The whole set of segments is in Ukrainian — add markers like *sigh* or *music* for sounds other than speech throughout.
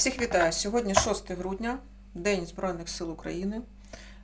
Всіх вітаю! Сьогодні 6 грудня, День Збройних сил України,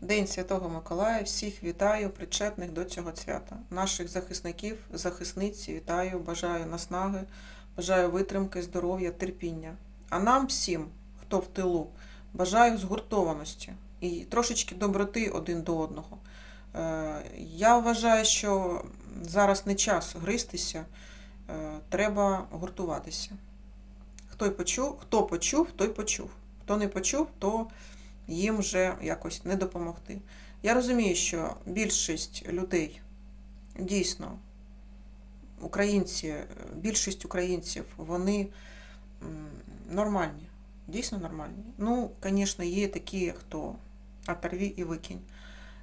День Святого Миколая. Всіх вітаю, причетних до цього свята. Наших захисників, захисниць вітаю, бажаю наснаги, бажаю витримки, здоров'я, терпіння. А нам всім, хто в тилу, бажаю згуртованості і трошечки доброти один до одного. Е, Я вважаю, що зараз не час гристися, е, треба гуртуватися. Хто почув, хто почув, той почув. Хто не почув, то їм вже якось не допомогти. Я розумію, що більшість людей дійсно, українці, е, більшість українців, вони нормальні, дійсно нормальні. Ну, звісно, є такі, хто оторві і викинь.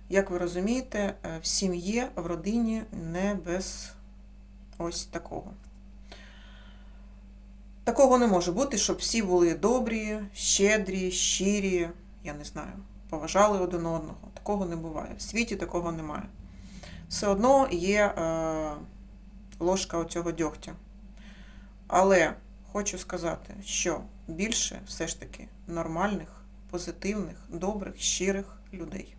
Як ви розумієте, е, в сім'ї, в родині не без ось такого. Такого не може бути, щоб всі були добрі, щедрі, щирі, я не знаю, поважали один одного. Такого не буває. В світі такого немає. Все одно є е, ложка оцього дьогтя. Але хочу сказати, що більше все ж таки нормальних, позитивних, добрих, щирих людей.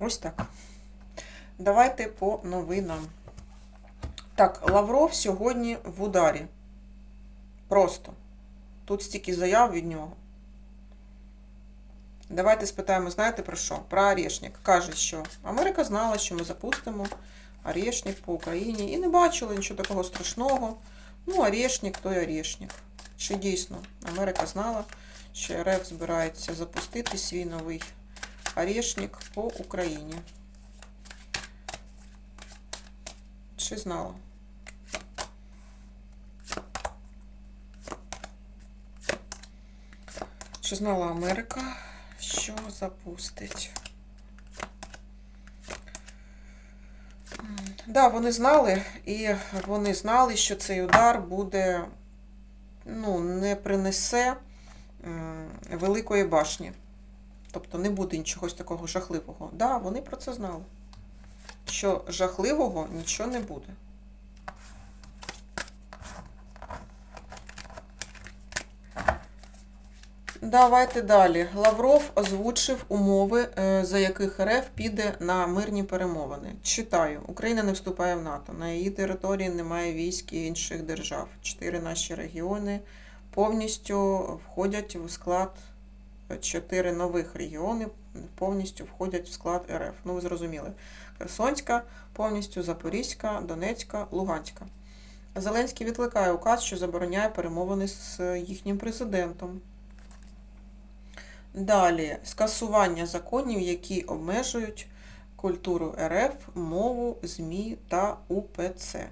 Ось так. Давайте по новинам. Так, Лавров сьогодні в ударі. Просто. Тут стільки заяв від нього. Давайте спитаємо, знаєте про що? Про Орешник. Каже, що Америка знала, що ми запустимо Орешник по Україні і не бачила нічого такого страшного. Ну, Орешник, то й Орешник. Чи дійсно Америка знала, що РФ збирається запустити свій новий Орешник по Україні? Чи знала? Чи знала Америка, що запустить? М, Да, вони знали, і вони знали, що цей удар буде, ну, не принесе великої башні. Тобто не буде нічого такого жахливого. Да, вони про це знали. Що жахливого нічого не буде. Давайте далі. Лавров озвучив умови, е, за яких РФ піде на мирні перемовини. Читаю: Україна не вступає в НАТО. На її території немає військ і інших держав. Чотири наші регіони повністю входять в склад. Чотири нових регіони повністю входять в склад РФ. Ну, ви зрозуміли. Херсонська, повністю Запорізька, Донецька, Луганська. Зеленський відкликає указ, що забороняє перемовини з їхнім президентом. Далі скасування законів, які обмежують культуру РФ, мову, ЗМІ та УПЦ.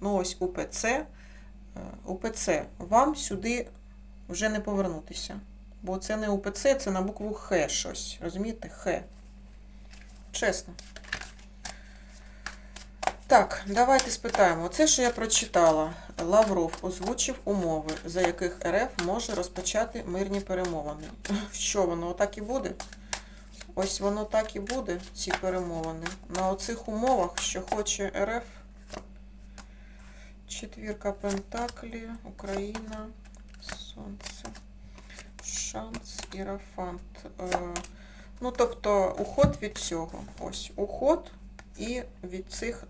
Ну ось УПЦ. е, УПЦ. Вам сюди вже не повернутися. Бо це не УПЦ, це на букву Х щось. Розумієте? Х. Чесно. Так, давайте спитаємо. Оце, що я прочитала. Лавров озвучив умови, за яких РФ може розпочати мирні перемовини. *laughs* Що воно отак і буде? Ось воно так і буде, ці перемовини. На оцих умовах, що хоче РФ. Четвірка Пентаклі, Україна, Сонце, Шанс, Ірафант. Е, Ну, тобто, уход від цього. Ось, уход і від цих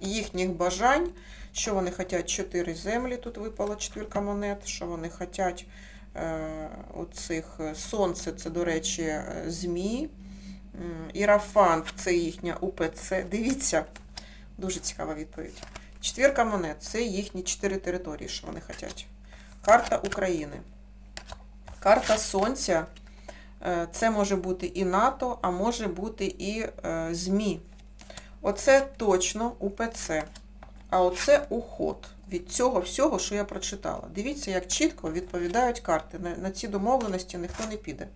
їхніх, бажань, що вони хочуть чотири землі, тут випала четвірка монет, що вони хочуть е, оцих е, сонце, це, до речі, е, ЗМІ, Ірафант це їхня УПЦ. Дивіться, дуже цікава відповідь. Четвірка монет це їхні чотири території, що вони хочуть. Карта України. Карта Сонця. Це може бути і НАТО, а може бути і ЗМІ. Оце точно УПЦ. А оце уход від цього всього, що я прочитала. Дивіться, як чітко відповідають карти. На, на ці домовленості ніхто не піде.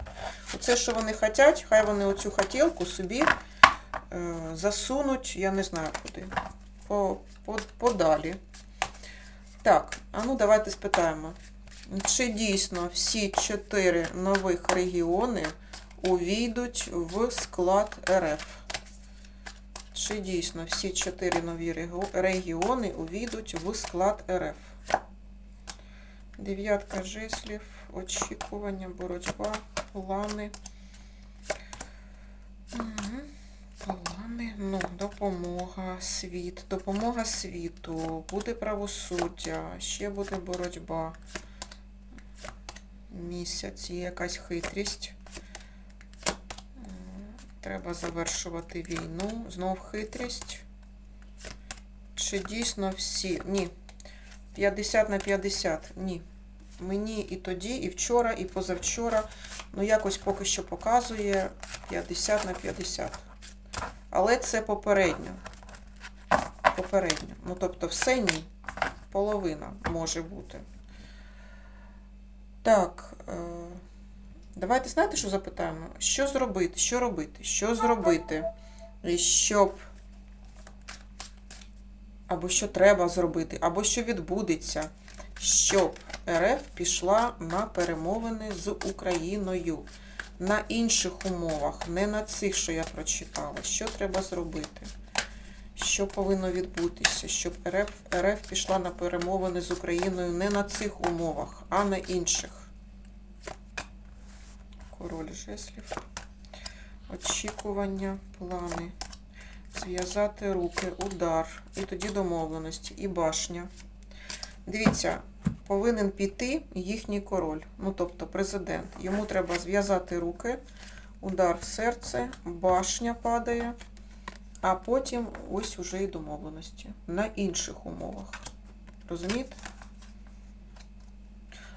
Оце, що вони хочуть, хай вони оцю хотілку собі е, засунуть, я не знаю куди. По, по, подалі. Так, а ну давайте спитаємо. Чи дійсно всі чотири нових регіони увійдуть в склад РФ? Чи дійсно всі чотири нові регіони увійдуть в склад РФ? Дев'ятка жеслів, очікування, боротьба, плани. Мгм. Плани, ну, допомога, світ, допомога світу, буде правосуддя, ще буде боротьба. Місяць, є якась хитрість. Треба завершувати війну. Знов хитрість. Чи дійсно всі? Ні. 50 на 50. Ні. Мені і тоді, і вчора, і позавчора. Ну, якось поки що показує 50 на 50. Але це попередньо. Попередньо. Ну, тобто, все ні. Половина може бути. Так. Давайте знаєте, що запитаємо? Що зробити? Що робити? Що зробити? І щоб. Або що треба зробити, або що відбудеться, щоб РФ пішла на перемовини з Україною на інших умовах, не на цих, що я прочитала. Що треба зробити? Що повинно відбутися, щоб РФ, РФ пішла на перемовини з Україною не на цих умовах, а на інших. Король жеслів. Очікування, плани. Зв'язати руки, удар, і тоді домовленості, і башня. Дивіться, повинен піти їхній король, ну тобто президент. Йому треба зв'язати руки, удар в серце, башня падає, а потім ось уже і домовленості на інших умовах. Розумієте?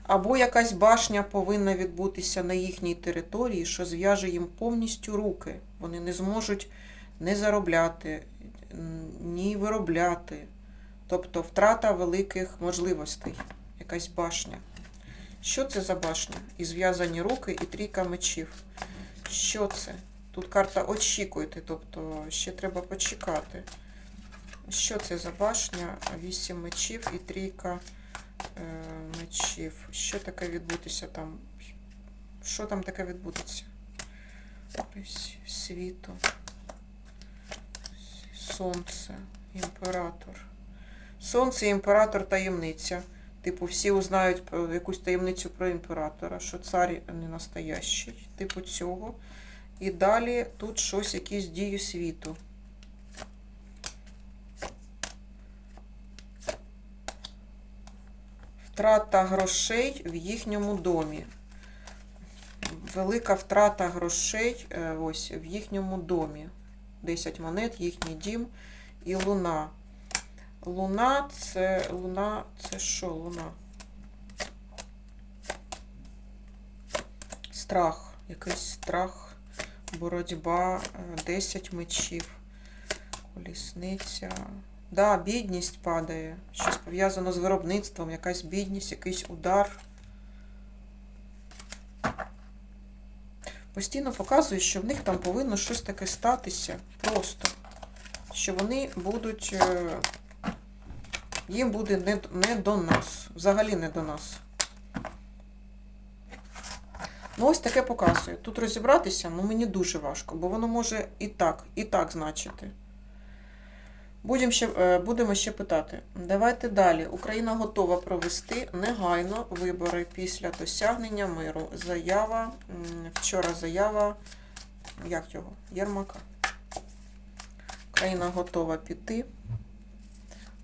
Або якась башня повинна відбутися на їхній території, що зв'яже їм повністю руки. Вони не зможуть не заробляти, ні виробляти. Тобто втрата великих можливостей. Якась башня. Що це за башня? І зв'язані руки, і трійка мечів. Що це? Тут карта очікуйте, тобто ще треба почекати. Що це за башня? Вісім мечів і трійка мечів. Що таке відбутися там? Що там таке відбудеться? Світу. Сонце, імператор. Сонце, імператор, таємниця. Типу, всі узнають про якусь таємницю про імператора, що цар не настоящий, типу цього. І далі тут щось, якісь дії світу. Втрата грошей в їхньому домі. Велика втрата грошей е, ось в їхньому домі. 10 монет, їхній дім і луна. Луна це луна, це що луна? Страх, якийсь страх, боротьба, 10 мечів, колісниця. Да, бідність падає. Щось пов'язано з виробництвом, якась бідність, якийсь удар. Постійно показує, що в них там повинно щось таке статися просто. Що вони будуть. е, Їм буде не, не до нас. Взагалі не до нас. Ну, ось таке показує. Тут розібратися, ну мені дуже важко, бо воно може і так, і так значити. Будемо ще, е, будемо ще питати. Давайте далі. Україна готова провести негайно вибори після досягнення миру. Заява, вчора заява, як його? Єрмака. Україна готова піти.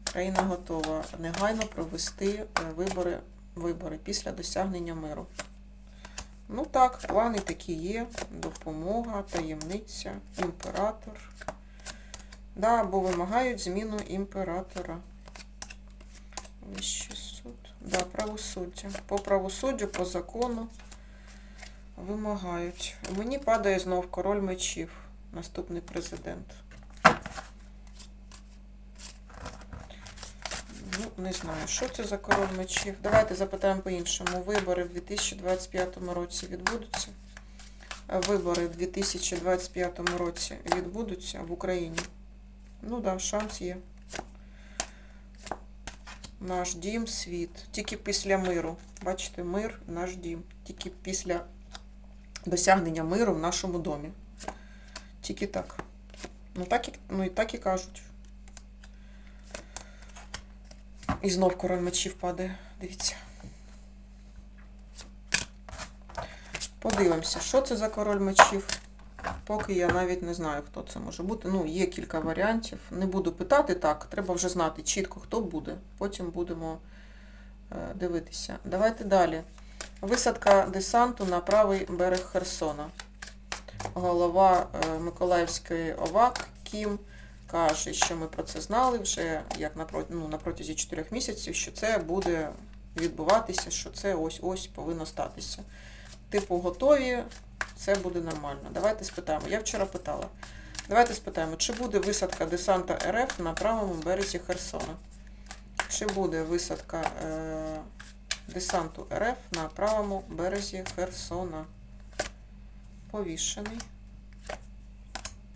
Україна готова негайно провести е, вибори, вибори після досягнення миру. Ну так, плани такі є. Допомога, таємниця, імператор. Да, бо вимагають зміну імператора. Вищий суд. Да, правосуддя. По правосуддю, по закону вимагають. Мені падає знов король мечів. Наступний президент. Ну, не знаю, що це за король мечів. Давайте запитаємо по-іншому. Вибори в 2025 році відбудуться. Вибори в 2025 році відбудуться в Україні. Ну так, да, шанс є. Наш дім світ. Тільки після миру. Бачите, мир наш дім. Тільки після досягнення миру в нашому домі. Тільки так. Ну, так і, ну і так і кажуть. І знов король мечів падає. Дивіться. Подивимося, що це за король мечів. Поки я навіть не знаю, хто це може бути. Ну, є кілька варіантів. Не буду питати так, треба вже знати чітко, хто буде. Потім будемо е, дивитися. Давайте далі. Висадка десанту на правий берег Херсона. Голова е, Миколаївської ОВАК Кім каже, що ми про це знали вже як на, ну, протязі 4 місяців, що це буде відбуватися, що це ось-ось повинно статися. Типу, готові, це буде нормально. Давайте спитаємо. Я вчора питала. Давайте спитаємо, чи буде висадка десанта РФ на правому березі Херсона? Чи буде висадка е, десанту РФ на правому березі Херсона? Повішений.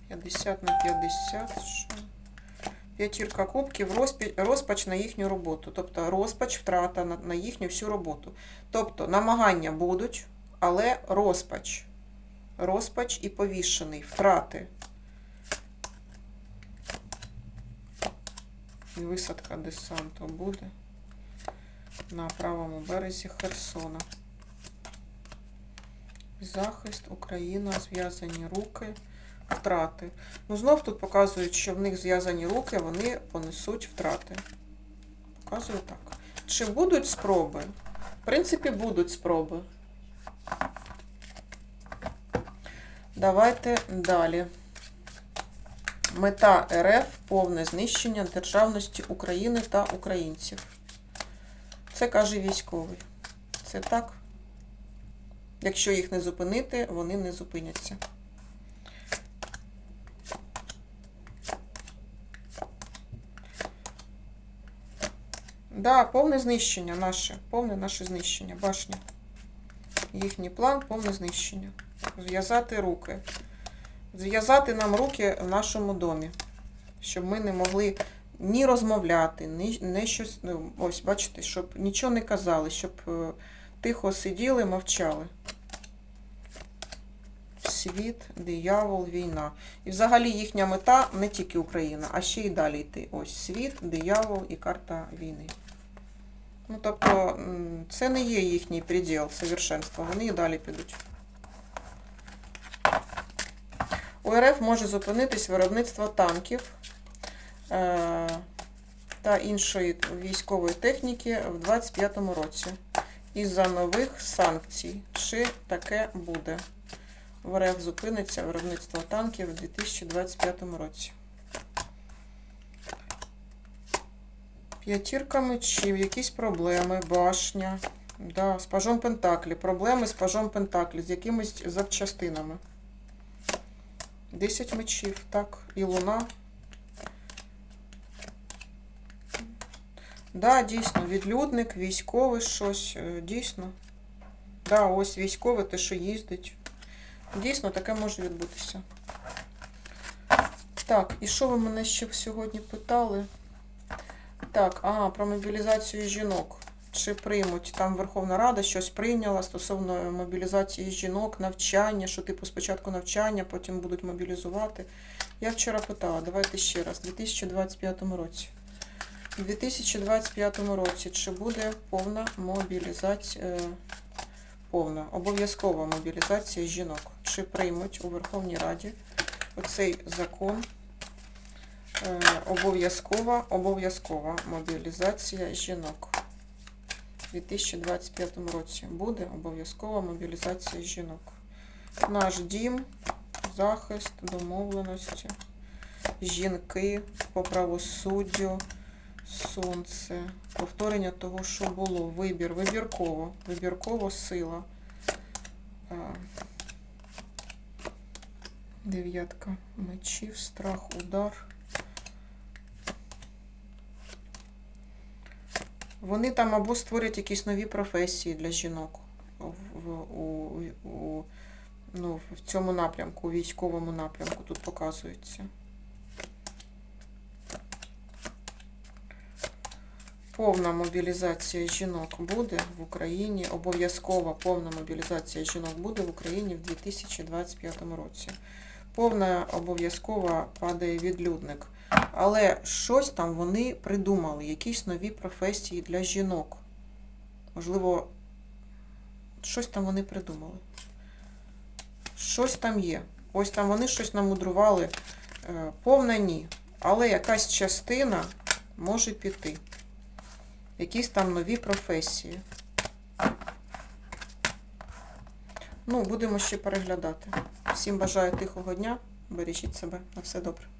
50 на 50. Що? П'ятірка кубків, розпач на їхню роботу. Тобто розпач, втрата на їхню всю роботу. Тобто намагання будуть, але розпач. Розпач і повішений, втрати. Висадка десанту буде на правому березі Херсона. Захист, Україна, зв'язані руки, втрати. Ну, знов тут показують, що в них зв'язані руки, вони понесуть втрати. Показую так. Чи будуть спроби? В принципі, будуть спроби. Давайте далі. Мета РФ повне знищення державності України та українців. Це каже військовий. Це так. Якщо їх не зупинити, вони не зупиняться. Да, повне знищення наше, повне наше знищення, башня. Їхній план повне знищення. Зв'язати руки. Зв'язати нам руки в нашому домі, щоб ми не могли ні розмовляти, ні не щось. Ну, ось, бачите, щоб нічого не казали, щоб е, тихо сиділи, мовчали. Світ, диявол, війна. І взагалі їхня мета не тільки Україна, а ще й далі йти. Ось світ, диявол і карта війни. Ну, тобто, це не є їхній приділ совершенства, вони і далі підуть. У РФ може зупинитись виробництво танків е, та іншої військової техніки в 2025 році із-за нових санкцій. Чи таке буде? В РФ зупиниться виробництво танків у 2025 році. П'ятірка мечів, якісь проблеми, башня. Да, з пажом Пентаклі. Проблеми з пажом Пентаклі, з якимись запчастинами. 10 мечів, так, і луна. Да, дійсно, відлюдник, військовий щось, е, дійсно. Да, ось військове, те, що їздить. Дійсно, таке може відбутися. Так, і що ви мене ще сьогодні питали? Так, а, про мобілізацію жінок. Чи приймуть? Там Верховна Рада щось прийняла стосовно мобілізації жінок, навчання, що типу спочатку навчання, потім будуть мобілізувати. Я вчора питала, давайте ще раз, у 2025 році. У 2025 році чи буде повна мобілізація, е, повна, обов'язкова мобілізація жінок? Чи приймуть у Верховній Раді оцей закон? Е, Обов'язкова, обов'язкова мобілізація жінок. У 2025 році буде обов'язкова мобілізація жінок. Наш дім, захист, домовленості, жінки по правосуддю, сонце, повторення того, що було, вибір, вибірково, вибірково сила. Дев'ятка мечів, страх, удар. Вони там або створять якісь нові професії для жінок в, у, у, ну, в цьому напрямку, у військовому напрямку тут показується. Повна мобілізація жінок буде в Україні. Обов'язкова повна мобілізація жінок буде в Україні в 2025 році. Повна обов'язкова падає відлюдник. Але щось там вони придумали, якісь нові професії для жінок. Можливо, щось там вони придумали. щось там є. Ось там вони щось намудрували. Е, Повна ні. Але якась частина може піти. Якісь там нові професії. Ну, будемо ще переглядати. Всім бажаю тихого дня. Бережіть себе. На все добре.